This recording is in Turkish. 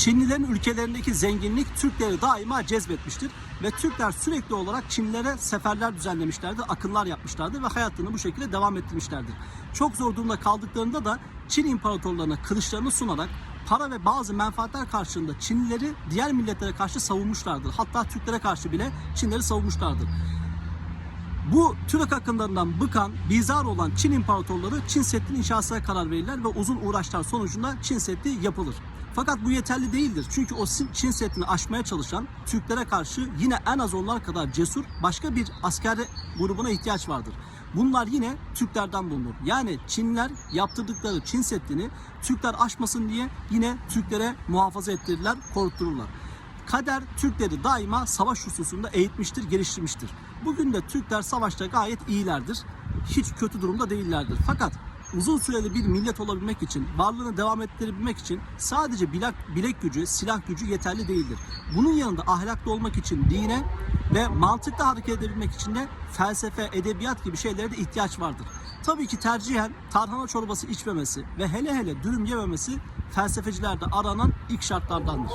Çinlilerin ülkelerindeki zenginlik Türkleri daima cezbetmiştir ve Türkler sürekli olarak Çinlilere seferler düzenlemişlerdir, akınlar yapmışlardır ve hayatlarını bu şekilde devam ettirmişlerdir. Çok zor durumda kaldıklarında da Çin imparatorlarına kılıçlarını sunarak para ve bazı menfaatler karşılığında Çinlileri diğer milletlere karşı savunmuşlardır. Hatta Türklere karşı bile Çinleri savunmuşlardır. Bu Türk akınlarından bıkan, bizar olan Çin imparatorları Çin Seddi'nin inşasına karar verirler ve uzun uğraşlar sonucunda Çin Seddi yapılır. Fakat bu yeterli değildir. Çünkü o Çin Seddi'ni aşmaya çalışan Türklere karşı yine en az onlar kadar cesur başka bir asker grubuna ihtiyaç vardır. Bunlar yine Türklerden bulunur. Yani Çinliler yaptırdıkları Çin Seddi'ni Türkler aşmasın diye yine Türklere muhafaza ettirirler, koruttururlar. Kader Türkleri daima savaş hususunda eğitmiştir, geliştirmiştir. Bugün de Türkler savaşta gayet iyilerdir. Hiç kötü durumda değillerdir. Fakat uzun süreli bir millet olabilmek için, varlığını devam ettirebilmek için sadece bilek, bilek gücü, silah gücü yeterli değildir. Bunun yanında ahlaklı olmak için dine ve mantıklı hareket edebilmek için de felsefe, edebiyat gibi şeylere de ihtiyaç vardır. Tabii ki tercihen tarhana çorbası içmemesi ve hele hele dürüm yememesi felsefecilerde aranan ilk şartlardandır.